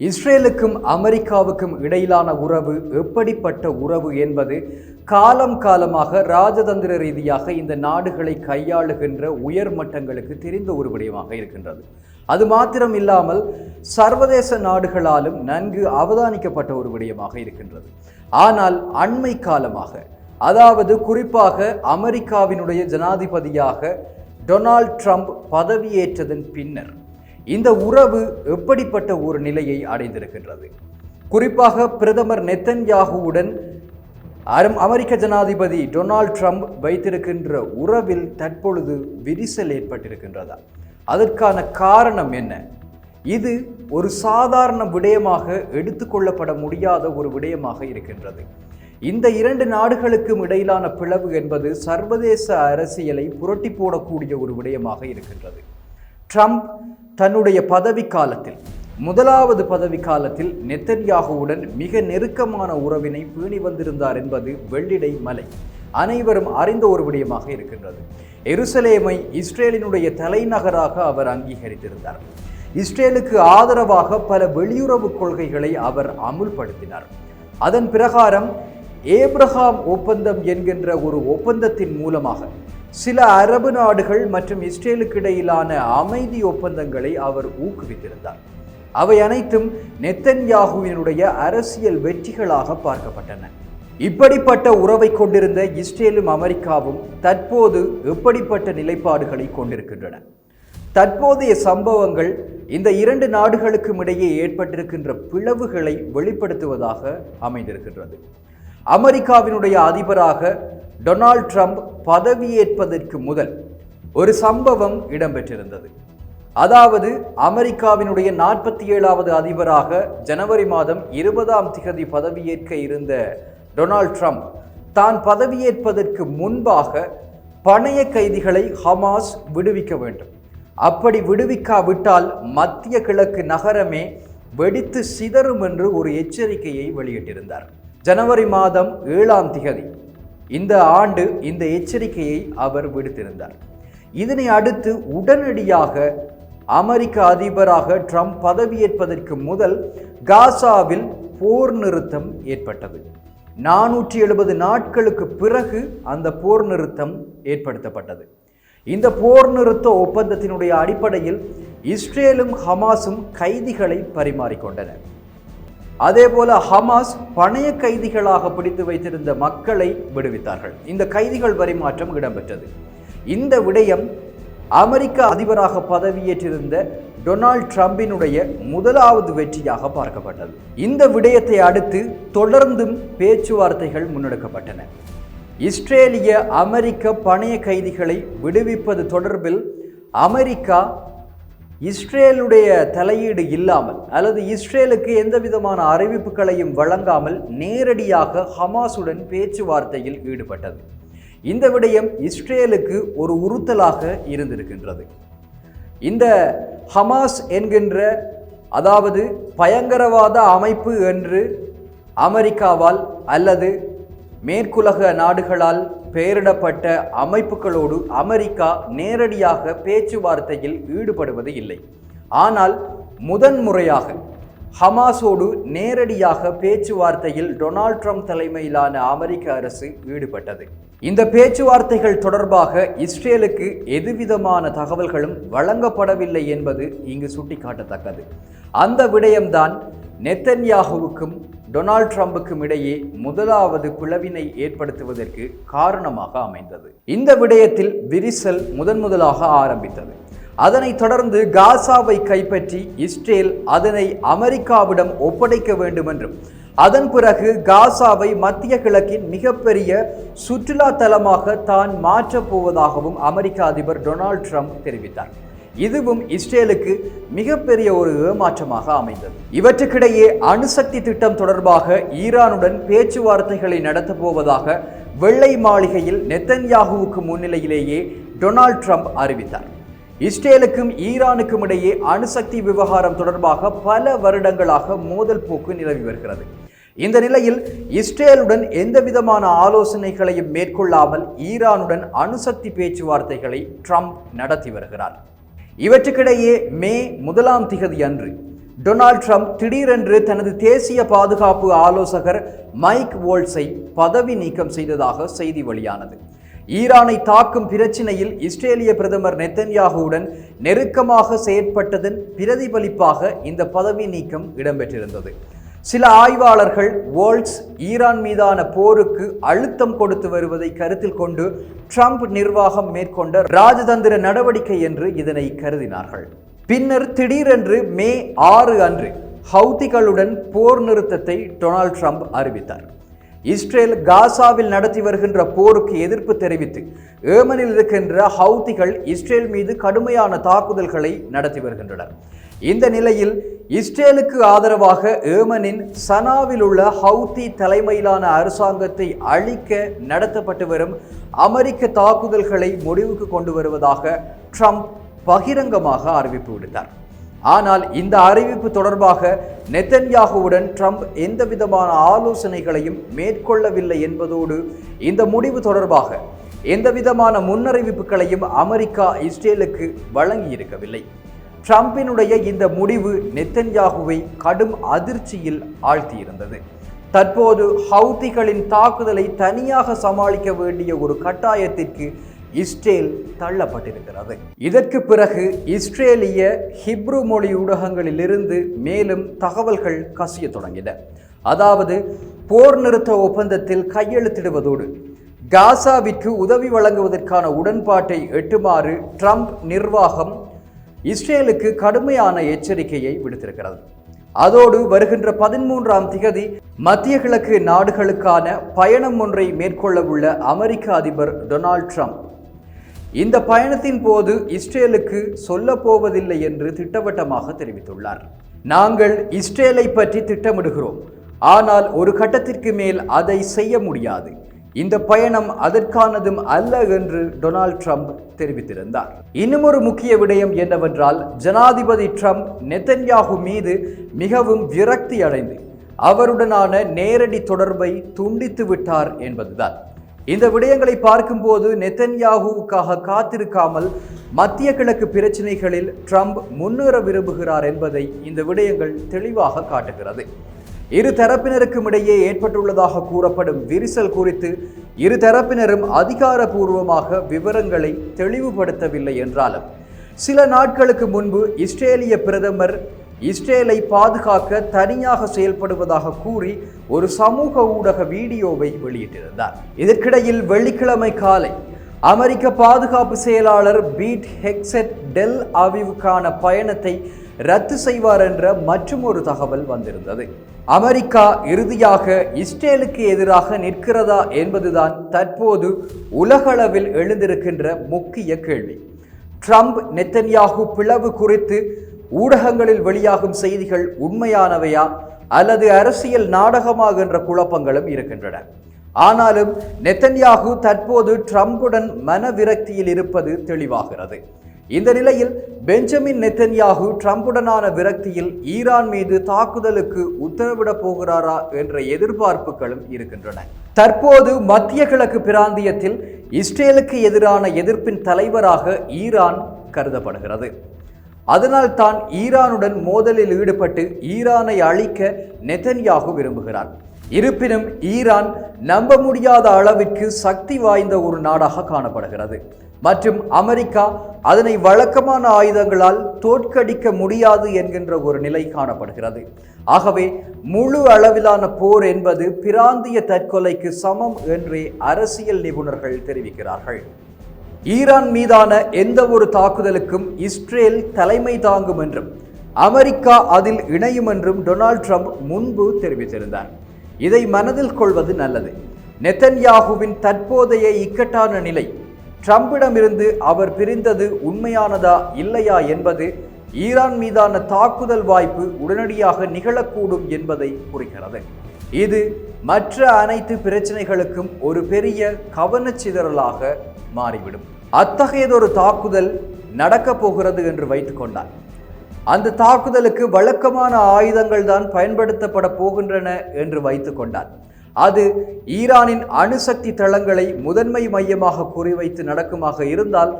இஸ்ரேலுக்கும் அமெரிக்காவுக்கும் இடையிலான உறவு எப்படிப்பட்ட உறவு என்பது காலம் காலமாக ராஜதந்திர ரீதியாக இந்த நாடுகளை கையாளுகின்ற உயர் மட்டங்களுக்கு தெரிந்த ஒரு விடயமாக இருக்கின்றது. அது மாத்திரம் இல்லாமல் சர்வதேச நாடுகளாலும் நன்கு அவதானிக்கப்பட்ட ஒரு விடயமாக இருக்கின்றது. ஆனால் அண்மை காலமாக அதாவது குறிப்பாக அமெரிக்காவினுடைய ஜனாதிபதியாக டொனால்ட் ட்ரம்ப் பதவியேற்றதன் பின்னர் இந்த உறவு எப்படிப்பட்ட ஒரு நிலையை அடைந்திருக்கின்றது? குறிப்பாக பிரதமர் நெத்தன்யாகுவுடன் அரும் அமெரிக்க ஜனாதிபதி டொனால்ட் ட்ரம்ப் வைத்திருக்கின்ற உறவில் தற்பொழுது விரிசல் ஏற்பட்டிருக்கின்றதா? அதற்கான காரணம் என்ன? இது ஒரு சாதாரண விடயமாக எடுத்துக்கொள்ளப்பட முடியாத ஒரு விடயமாக இருக்கின்றது. இந்த இரண்டு நாடுகளுக்கும் இடையிலான பிளவு என்பது சர்வதேச அரசியலை புரட்டி போடக்கூடிய ஒரு விடயமாக இருக்கின்றது. ட்ரம்ப் தன்னுடைய பதவி காலத்தில் முதலாவது பதவி காலத்தில் நெத்தன்யாகுவுடன் மிக நெருக்கமான உறவினை பேணி வந்திருந்தார் என்பது வெள்ளிடை மலை. அனைவரும் அறிந்த ஒரு விடயமாக இருக்கின்றது. எருசலேமை இஸ்ரேலினுடைய தலைநகராக அவர் அங்கீகரித்திருந்தார். இஸ்ரேலுக்கு ஆதரவாக பல வெளியுறவு கொள்கைகளை அவர் அமுல்படுத்தினார். அதன் பிரகாரம் ஏப்ரஹாம் ஒப்பந்தம் என்கின்ற ஒரு ஒப்பந்தத்தின் மூலமாக சில அரபு நாடுகள் மற்றும் இஸ்ரேலுக்கு இடையிலான அமைதி ஒப்பந்தங்களை அவர் ஊக்குவித்திருந்தார். அவை அனைத்தும் நெத்தன்யாகுவினுடைய அரசியல் வெற்றிகளாக பார்க்கப்பட்டன. இப்படிப்பட்ட உறவை கொண்டிருந்த இஸ்ரேலும் அமெரிக்காவும் தற்போது எப்படிப்பட்ட நிலைப்பாடுகளை கொண்டிருக்கின்றன? தற்போதைய சம்பவங்கள் இந்த இரண்டு நாடுகளுக்கும் இடையே ஏற்பட்டிருக்கின்ற பிளவுகளை வெளிப்படுத்துவதாக அமைந்திருக்கின்றது. அமெரிக்காவினுடைய அதிபராக டொனால்ட் ட்ரம்ப் பதவியேற்பதற்கு முதல் ஒரு சம்பவம் இடம்பெற்றிருந்தது. அதாவது அமெரிக்காவினுடைய நாற்பத்தி ஏழாவது அதிபராக ஜனவரி மாதம் இருபதாம் திகதி பதவியேற்க இருந்த டொனால்ட் ட்ரம்ப் தான் பதவியேற்பதற்கு முன்பாக பணைய கைதிகளை ஹமாஸ் விடுவிக்க வேண்டும். அப்படி விடுவிக்காவிட்டால் மத்திய கிழக்கு நகரமே வெடித்து சிதறும் என்று ஒரு எச்சரிக்கையை வெளியிட்டிருந்தார். ஜனவரி மாதம் ஏழாம் திகதி இந்த ஆண்டு இந்த எச்சரிக்கையை அவர் விடுத்திருந்தார். இதனை அடுத்து உடனடியாக அமெரிக்க அதிபராக ட்ரம்ப் பதவியேற்பதற்கு முதல் காசாவில் போர் நிறுத்தம் ஏற்பட்டது. நானூற்றி எழுபது நாட்களுக்கு பிறகு அந்த போர் நிறுத்தம் ஏற்படுத்தப்பட்டது. இந்த போர் நிறுத்த ஒப்பந்தத்தினுடைய அடிப்படையில் இஸ்ரேலும் ஹமாஸும் கைதிகளை அதே போல ஹமாஸ் பணைய கைதிகளாக பிடித்து வைத்திருந்த மக்களை விடுவித்தார்கள். இந்த கைதிகள் பரிமாற்றம் இடம்பெற்றது. இந்த விடயம் அமெரிக்க அதிபராக பதவியேற்றிருந்த டொனால்ட் ட்ரம்பினுடைய முதலாவது வெற்றியாக பார்க்கப்பட்டது. இந்த விடயத்தை அடுத்து தொடர்ந்தும் பேச்சுவார்த்தைகள் முன்னெடுக்கப்பட்டன. இஸ்ரேலிய அமெரிக்க பணைய கைதிகளை விடுவிப்பது தொடர்பில் அமெரிக்கா இஸ்ரேலுடைய தலையீடு இல்லாமல் அல்லது இஸ்ரேலுக்கு எந்த விதமான அறிவிப்புகளையும் வழங்காமல் நேரடியாக ஹமாஸுடன் பேச்சுவார்த்தையில் ஈடுபட்டது. இந்த விடயம் இஸ்ரேலுக்கு ஒரு உறுத்தலாக இருந்திருக்கின்றது. இந்த ஹமாஸ் என்கின்ற அதாவது பயங்கரவாத அமைப்பு என்று அமெரிக்காவால் அல்லது மேற்குலக நாடுகளால் பெயரிடப்பட்ட அமைப்புகளோடு அமெரிக்கா நேரடியாக பேச்சுவார்த்தையில் ஈடுபடுவது இல்லை. ஆனால் முதன்முறையாக ஹமாஸோடு நேரடியாக பேச்சுவார்த்தையில் டொனால்ட் ட்ரம்ப் தலைமையிலான அமெரிக்க அரசு ஈடுபட்டது. இந்த பேச்சுவார்த்தைகள் தொடர்பாக இஸ்ரேலுக்கு எதுவிதமான தகவல்களும் வழங்கப்படவில்லை என்பது இங்கு சுட்டிக்காட்டத்தக்கது. அந்த விடயம்தான் நெத்தன்யாகுவுக்கும் டொனால்ட் ட்ரம்புக்கும் இடையே முதலாவது பிளவினை ஏற்படுத்துவதற்கு காரணமாக அமைந்தது. இந்த விடயத்தில் விரிசல் முதன் முதலாக ஆரம்பித்தது. அதனைத் தொடர்ந்து காசாவை கைப்பற்றி இஸ்ரேல் அதனை அமெரிக்காவிடம் ஒப்படைக்க வேண்டும் என்றும் அதன் பிறகு காசாவை மத்திய கிழக்கின் மிகப்பெரிய சுற்றுலா தலமாக தான் மாற்றப் போவதாகவும் அமெரிக்க அதிபர் டொனால்ட் ட்ரம்ப் தெரிவித்தார். இதுவும் இஸ்ரேலுக்கு மிகப்பெரிய ஒரு ஏமாற்றமாக அமைந்தது. இவற்றுக்கிடையே அணுசக்தி திட்டம் தொடர்பாக ஈரானுடன் பேச்சுவார்த்தைகளை நடத்தப் போவதாக வெள்ளை மாளிகையில் நெத்தன்யாகுவுக்கு முன்னிலையிலேயே டொனால்ட் ட்ரம்ப் அறிவித்தார். இஸ்ரேலுக்கும் ஈரானுக்கும் இடையே அணுசக்தி விவகாரம் தொடர்பாக பல வருடங்களாக மோதல் போக்கு நிலவி வருகிறது. இந்த நிலையில் இஸ்ரேலுடன் எந்த விதமான ஆலோசனைகளையும் மேற்கொள்ளாமல் ஈரானுடன் அணுசக்தி பேச்சுவார்த்தைகளை ட்ரம்ப் நடத்தி வருகிறார். இவற்றுக்கிடையே மே முதலாம் திகதி அன்று டொனால்ட் ட்ரம்ப் திடீரென்று தனது தேசிய பாதுகாப்பு ஆலோசகர் மைக் வோல்ஸை பதவி நீக்கம் செய்ததாக செய்தி வெளியானது. ஈரானை தாக்கும் பிரச்சினையில் இஸ்ரேலிய பிரதமர் நெத்தன்யாகுவுடன் நெருக்கமாக செயற்பட்டதன் பிரதிபலிப்பாக இந்த பதவி நீக்கம் இடம்பெற்றிருந்தது. சில ஆய்வாளர்கள் வோல்ட்ஸ் ஈரான் மீதான போருக்கு அழுத்தம் கொடுத்து வருவதை கருத்தில் கொண்டு ட்ரம்ப் நிர்வாகம் மேற்கொண்ட ராஜதந்திர நடவடிக்கை என்று இதனை கருதினார்கள். பின்னர் திடீரென்று மே ஆறு அன்று ஹவுதிகளுடன் போர் நிறுத்தத்தை டொனால்ட் ட்ரம்ப் அறிவித்தார். இஸ்ரேல் காசாவில் நடத்தி வருகின்ற போருக்கு எதிர்ப்பு தெரிவித்து ஏமனில் இருக்கின்ற ஹவுதிகள் இஸ்ரேல் மீது கடுமையான தாக்குதல்களை நடத்தி வருகின்றனர். இந்த நிலையில் இஸ்ரேலுக்கு ஆதரவாக ஏமனின் சனாவில் உள்ள ஹவுத்தி தலைமையிலான அரசாங்கத்தை அழிக்க நடத்தப்பட்டு வரும் அமெரிக்க தாக்குதல்களை முடிவுக்கு கொண்டு வருவதாக ட்ரம்ப் பகிரங்கமாக அறிவிப்பு விடுத்தார். ஆனால் இந்த அறிவிப்பு தொடர்பாக நெத்தன்யாகுவுடன் ட்ரம்ப் எந்த விதமான ஆலோசனைகளையும் மேற்கொள்ளவில்லை என்பதோடு இந்த முடிவு தொடர்பாக எந்த விதமான முன்னறிவிப்புகளையும் அமெரிக்கா இஸ்ரேலுக்கு வழங்கியிருக்கவில்லை. ட்ரம்பினுடைய இந்த முடிவு நெத்தன்யாகுவை கடும் அதிர்ச்சியில் ஆழ்த்தியிருந்தது. தற்போது ஹவுதிகளின் தாக்குதலை தனியாக சமாளிக்க வேண்டிய ஒரு கட்டாயத்திற்கு இஸ்ரேல் தள்ளப்பட்டிருக்கிறது. இதற்கு பிறகு இஸ்ரேலிய ஹிப்ரு மொழி ஊடகங்களிலிருந்து மேலும் தகவல்கள் கசிய தொடங்கின. அதாவது போர் நிறுத்த ஒப்பந்தத்தில் கையெழுத்திடுவதோடு காசாவிற்கு உதவி வழங்குவதற்கான உடன்பாட்டை எட்டுமாறு ட்ரம்ப் நிர்வாகம் இஸ்ரேலுக்கு கடுமையான எச்சரிக்கையை விடுத்திருக்கிறது. அதோடு வருகின்ற பதிமூன்றாம் திகதி மத்திய கிழக்கு நாடுகளுக்கான பயணம் ஒன்றை மேற்கொள்ள உள்ள அமெரிக்க அதிபர் டொனால்ட் ட்ரம்ப். இந்த பயணத்தின் போது இஸ்ரேலுக்கு சொல்ல போவதில்லை என்று திட்டவட்டமாக தெரிவித்துள்ளார். நாங்கள் இஸ்ரேலை பற்றி திட்டமிடுகிறோம். ஆனால் ஒரு கட்டத்திற்கு மேல் அதை செய்ய முடியாது. இந்த பயணம் அதற்கானதும் அல்ல என்று டொனால்ட் ட்ரம்ப் தெரிவித்திருந்தார். இன்னும் ஒரு முக்கிய விடயம் என்னவென்றால் ஜனாதிபதி ட்ரம்ப் நெத்தன்யாகு மீது மிகவும் விரக்தி அடைந்து அவருடனான நேரடி தொடர்பை துண்டித்து விட்டார் என்பதுதான். இந்த விடயங்களை பார்க்கும்போது நெத்தன்யாகுவுக்காக காத்திருக்காமல் மத்திய கிழக்கு பிரச்சினைகளில் ட்ரம்ப் முன்னேற விரும்புகிறார் என்பதை இந்த விடயங்கள் தெளிவாக காட்டுகிறது. இரு தரப்பினருக்கும் இடையே ஏற்பட்டுள்ளதாக கூறப்படும் விரிசல் குறித்து இரு தரப்பினரும் அதிகாரபூர்வமாக விவரங்களை தெளிவுபடுத்தவில்லை என்றாலும் சில நாட்களுக்கு முன்பு இஸ்ரேலிய பிரதமர் இஸ்ரேலை பாதுகாக்க தனியாக செயல்படுவதாக கூறி ஒரு சமூக ஊடக வீடியோவை வெளியிட்டிருந்தார். இதற்கிடையில் வெள்ளிக்கிழமை காலை அமெரிக்க பாதுகாப்பு செயலாளர் பீட் ஹெக்செட் டெல் அவிவுக்கான பயணத்தை ரத்து செய்வார் என்ற மற்றும் ஒரு தகவல் வந்திருந்தது. அமெரிக்கா இறுதியாக இஸ்ரேலுக்கு எதிராக நிற்கிறதா என்பதுதான் தற்போது உலகளவில் எழுந்திருக்கின்ற முக்கிய கேள்வி. ட்ரம்ப் நெத்தன்யாகு பிளவு குறித்து ஊடகங்களில் வெளியாகும் செய்திகள் உண்மையானவையா அல்லது அரசியல் நாடகமாகின்ற குழப்பங்களும் இருக்கின்றன. ஆனாலும் நெத்தன்யாகு தற்போது ட்ரம்புடன் மனவிரக்தியில் இருப்பது தெளிவாகிறது. இந்த நிலையில் பெஞ்சமின் நெத்தன்யாகு ட்ரம்புடனான விரக்தியில் ஈரான் மீது தாக்குதலுக்கு உத்தரவிடப் போகிறாரா என்ற எதிர்பார்ப்புகளும் இருக்கின்றன. தற்போது மத்திய கிழக்கு பிராந்தியத்தில் இஸ்ரேலுக்கு எதிரான எதிர்ப்பின் தலைவராக ஈரான் கருதப்படுகிறது. அதனால் தான் ஈரானுடன் மோதலில் ஈடுபட்டு ஈரானை அழிக்க நெத்தன்யாகு விரும்புகிறார். இருப்பினும் ஈரான் நம்ப முடியாத அளவிற்கு சக்தி வாய்ந்த ஒரு நாடாக காணப்படுகிறது. மற்றும் அமெரிக்கா அதனை வழக்கமான ஆயுதங்களால் தோற்கடிக்க முடியாது என்கின்ற ஒரு நிலை காணப்படுகிறது. ஆகவே முழு அளவிலான போர் என்பது பிராந்திய தற்கொலைக்கு சமம் என்றே அரசியல் நிபுணர்கள் தெரிவிக்கிறார்கள். ஈரான் மீதான எந்த ஒரு தாக்குதலுக்கும் இஸ்ரேல் தலைமை தாங்கும் என்றும் அமெரிக்கா அதில் இணையும் என்றும் டொனால்ட் ட்ரம்ப் முன்பு தெரிவித்திருந்தார். இதை மனதில் கொள்வது நல்லது. நெத்தன்யாகுவின் தற்போதைய இக்கட்டான நிலை ட்ரம்பிடமிருந்து அவர் பிரிந்தது உண்மையானதா இல்லையா என்பது ஈரான் மீதான தாக்குதல் வாய்ப்பு உடனடியாக நிகழக்கூடும் என்பதை குறிக்கிறது. இது மற்ற அனைத்து பிரச்சனைகளுக்கும் ஒரு பெரிய கவனச்சிதறலாக மாறிவிடும். அத்தகையதொரு தாக்குதல் நடக்கப் போகிறது என்று வைத்துக்கொண்டார் அந்த தாக்குதலுக்கு வழக்கமான ஆயுதங்கள் தான் பயன்படுத்தப்பட போகின்றன என்று வைத்துக்கொண்டார் அது ஈரானின் அணுசக்தி தளங்களை முதன்மை மையமாக குறிவைத்து நடக்குமாக இருந்தால்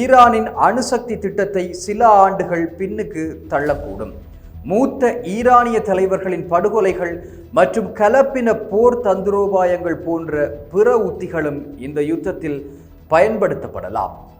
ஈரானின் அணுசக்தி திட்டத்தை சில ஆண்டுகள் பின்னுக்கு தள்ளக்கூடும். மூத்த ஈரானிய தலைவர்களின் படுகொலைகள் மற்றும் கலப்பின போர் தந்திரோபாயங்கள் போன்ற பிற உத்திகளும் இந்த யுத்தத்தில் பயன்படுத்தப்படலாம்.